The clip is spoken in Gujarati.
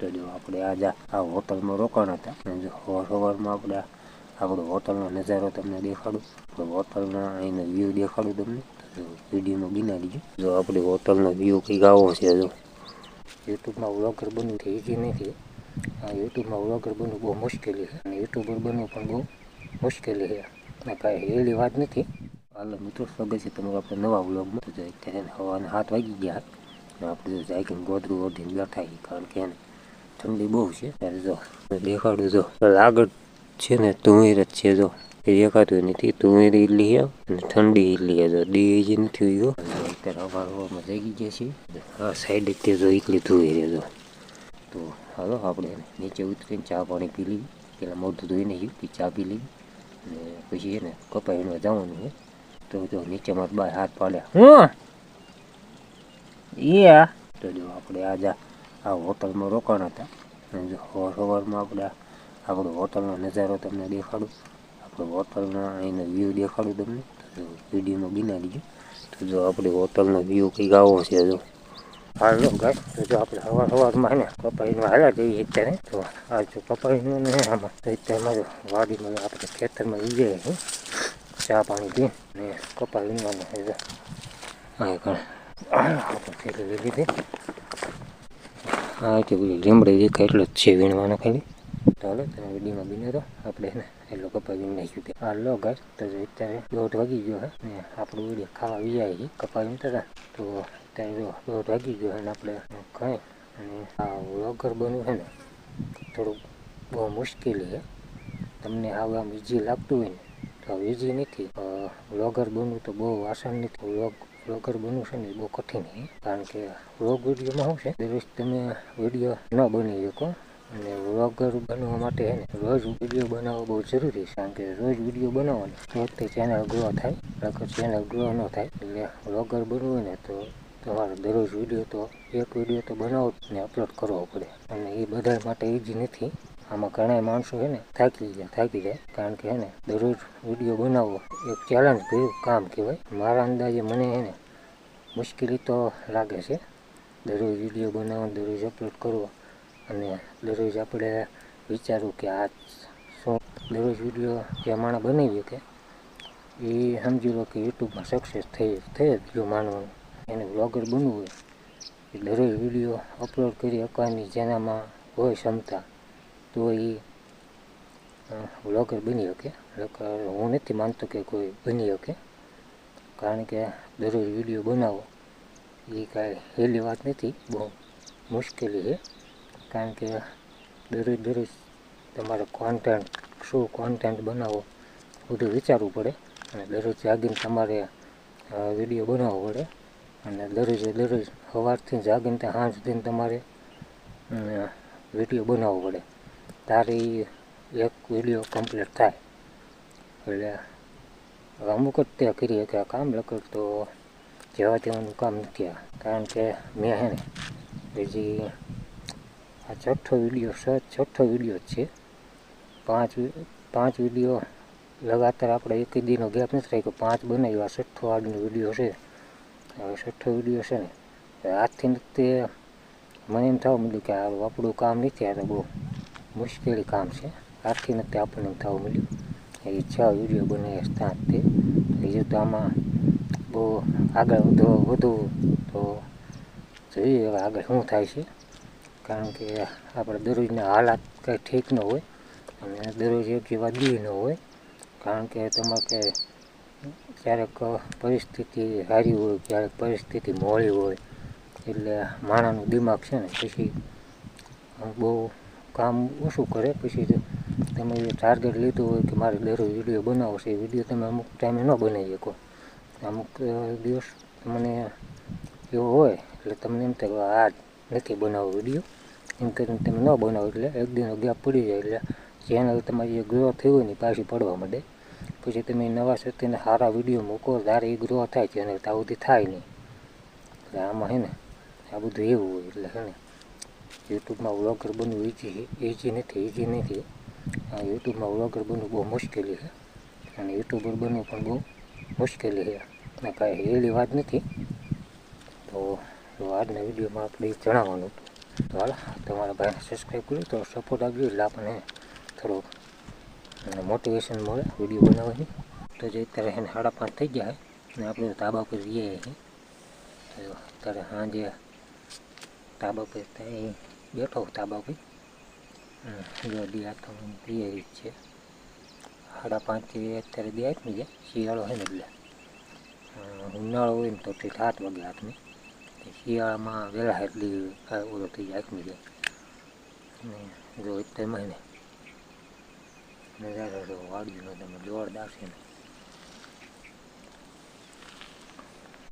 તો જો આપણે આજે આ હોટલમાં રોકાણ હતા. સવાર સવારમાં આપણે આપણો હોટલનો નજારો તમને દેખાડું. તો હોટલના અહીંનો વ્યૂ દેખાડું તમને. વિડીયોમાં ગિના લીજો જો. આપણી હોટલનો વ્યૂ કંઈક આવો છે જો. યુટ્યુબમાં વ્લોગર બનવું થઈ ઈઝી નથી. આ યુટ્યુબમાં વ્લોગર બનવું બહુ મુશ્કેલી છે. અને યુટ્યુબર બનવું પણ બહુ મુશ્કેલી છે. કાંઈ હેલી વાત નથી. હાલો મિત્રો, સ્વાગત છે તમારું આપણે નવા વ્લોગમાં. તો અત્યારે હવાના હાથ વાગી ગયા. આપણે જો જાગીને ગોદરું ઓઢીને બેઠા છીએ. કારણ કે એને ઠંડી બહુ છે ત્યારે જો દેખાડું જો. આગળ છે ને તુવેર જ છે જો. એ દેખાતું નથી. તુવેર ઈડલી છે અને ઠંડી ઈડલી જો દી જે. નથી ગયો અત્યારે હવાર હવામાં જગી ગયા છીએ. આ સાઈડ તે જો એકલી તુવેર રહેજો જો. તો હાલો આપણે નીચે ઉતરીને ચા પાણી પી લઈએ. પેલા મોઢું ધોઈ નહીં કે ચા પી લઈએ. અને પછી એને કપાઈને જવાનું છે. તો જો નીચે મારા બાય હાથ પાડ્યા. હું એ તો જો આપણે આજે આ હોટલમાં રોકાણ હતા. સવાર સવારમાં આપણે, આપણો હોટલનો નજારો તમને દેખાડું. આપણો હોટલનો અહીંનો વ્યૂ દેખાડું તમને. તો જો વિડીયોમાં ગિના લીજો તો જો આપણી હોટલનો વ્યૂ કંઈક આવો છે જો. હાલો ગાય તો જો આપણે સવાર સવારમાં ને, કપાઈનું હાલા જઈએ અત્યારે. તો આ જો કપાઈનું ને આમાં. તો અત્યારે વાડીમાં આપણે ખેતરમાં જઈએ છે. ચા પાણી પી ને કપાઈ વીણવાનું છે જો. કણ આપણે લીધી હા, કે પેલી લીમડી દેખાય એટલે જ છે વીણવાનો ખાલી. ચાલો તમે વિડીયોમાં બીને તો આપણે એને એટલો કપાઈ વીણી નાખ્યું કે આ લો ગાય તો જો અત્યારે દોઢ વાગી ગયો હે ને, આપણું વીડિયો ખાવા વિજાય છે. કપાઈ વીણતા હતા તો અત્યારે જો દોઢ વાગી ગયો અને આપણે ખાઈ અને આ વ્લોગર બનવું છે ને, થોડુંક બહુ મુશ્કેલી છે. તમને આવું આમ ઇઝી લાગતું હોય ને, તો ઇઝી નથી. વ્લોગર બનવું તો બહુ આસાન નથી. વ્લોગ વ્લોગર બનવું છે ને એ બહુ કઠિન છે. કારણ કે વ્લોગ વિડીયોમાં શું છે? દરરોજ તમે વીડિયો ન બની શકો અને વ્લોગર બનવા માટે છે ને રોજ વીડિયો બનાવવો બહુ જરૂરી છે. કારણ કે રોજ વીડિયો બનાવવાનો તો તે ચેનલ ગ્રો થાય, નકર ચેનલ ગ્રો ન થાય એટલે વ્લોગર બનવું હોય ને તો તમારે દરરોજ વીડિયો તો એક વીડિયો તો બનાવો ને અપલોડ કરવો પડે. અને એ બધા માટે ઇઝી નથી. આમાં ઘણા માણસો છે ને થાકી જાય થાકી જાય. કારણ કે હે ને, દરરોજ વીડિયો બનાવવો એક ચેલેન્જ ભર્યું કામ કહેવાય. મારા અંદાજે મને હે ને, મુશ્કેલી તો લાગે છે. દરરોજ વીડિયો બનાવવો દરરોજ અપલોડ કરવો. અને દરરોજ આપણે વિચારવું કે આ શું દરરોજ વીડિયો જે માણસ બનાવીએ કે એ સમજી લો કે યુટ્યુબમાં સક્સેસ થઈ થઈ જ ગયો માનવાનું. એને બ્લોગર બનવું હોય, એ દરરોજ વીડિયો અપલોડ કરી શકવાની જેનામાં હોય ક્ષમતા તો એ વ્લોગર બની શકે. નકર હું નથી માનતો કે કોઈ બની શકે. કારણ કે દરરોજ વીડિયો બનાવો, એ કાંઈ હેલી વાત નથી. બહુ મુશ્કેલી છે. કારણ કે દરરોજ દરરોજ તમારે કોન્ટેન્ટ શું કોન્ટેન્ટ બનાવો, બધું વિચારવું પડે. અને દરરોજ જાગીને તમારે વીડિયો બનાવવો પડે. અને દરરોજ દરરોજ સવારથી જાગીને ત્યાં સાંજ સુધીને તમારે વીડિયો બનાવવો પડે. તારે એક વીડિયો કમ્પ્લીટ થાય એટલે અમુક જ તે કરી કે કામ લગર તો જેવા તેવાનું કામ નથી કારણ કે મેં હે ને હજી આ છઠ્ઠો વીડિયો સ છઠ્ઠો વીડિયો જ છે પાંચ પાંચ વીડિયો લગાતાર આપણે એક દીનો ગેપ નથી રાખ્યો પાંચ બનાવ્યો આ છઠ્ઠો આજનો વીડિયો છે હવે છઠ્ઠો વીડિયો છે ને આજથી તે મને એમ થવા મળ્યું કે આપણું કામ નથી આ તો બહુ મુશ્કેલી કામ છે. આજથી નથી આપણને થવું મળ્યું. એ છ વીડિયો બનાવ્યા તે. બીજું તો આમાં બહુ આગળ વધુ વધુ તો જોઈએ હવે આગળ શું થાય છે. કારણ કે આપણે દરરોજના હાલાત કંઈ ઠીક ન હોય અને દરરોજ એક જેવા દી ન હોય. કારણ કે તમારે કે ક્યારેક પરિસ્થિતિ સારી હોય, ક્યારેક પરિસ્થિતિ મોડી હોય. એટલે માણસનું દિમાગ છે ને, પછી બહુ કામ ઓછું કરે, પછી તમે એ ટાર્ગેટ લીધું હોય કે મારે દરરોજ વીડિયો બનાવો છે, એ વીડિયો તમે અમુક ટાઈમે ન બનાવી શકો. અમુક દિવસ મને એવો હોય, એટલે તમને એમ થાય આ નથી બનાવવો વીડિયો એમ કરીને તમે ન બનાવો, એટલે એક દિનનો ગેપ પડી જાય, એટલે ચેનલ તમારી જે ગ્રો થઈ હોય ને પાછી પડવા માંડે. પછી તમે નવા સત્યને સારા વીડિયો મૂકો ત્યારે એ ગ્રો થાય ચેનલ તો સુધી થાય નહીં. એટલે આમાં હે ને, આ બધું એવું હોય, એટલે હે ને. યુટ્યુબમાં વ્લોગર બનવું ઈઝી ઈઝી નથી ઈઝી નથી આ યુટ્યુબમાં વ્લોગર બનવું બહુ મુશ્કેલી છે અને યુટ્યુબર બનવું પણ બહુ મુશ્કેલી છે અને કાંઈ હેલી વાત નથી તો આજના વિડીયોમાં આપણે જણાવવાનું હતું તો હાલો તમારા ભાઈને સબસ્ક્રાઈબ કર્યું તો સપોર્ટ આપજો એટલે આપણને થોડુંક મોટિવેશન મળે વીડિયો બનાવવાની તો જે અત્યારે એને સાડા પાંચ થઈ ગયા છે અને આપણે ધાબા પર જઈએ છીએ તો અત્યારે સાંજે ધાબા પર ત્યાં બેઠો ધાબા પર જો દી આથમવાની તૈયારી છે. સાડા પાંચથી અત્યારે દી આથમી જાય શિયાળો હોય ને એટલે. ઉનાળો હોય ને તો ઠીક સાત વાગે આથમી શિયાળામાં વહેલા એટલી ઓલો થઈ જાય આથમી જાય. જો અત્યારમાં ને, નજારો જો વાડીનો તમે જોરદાર છે ને.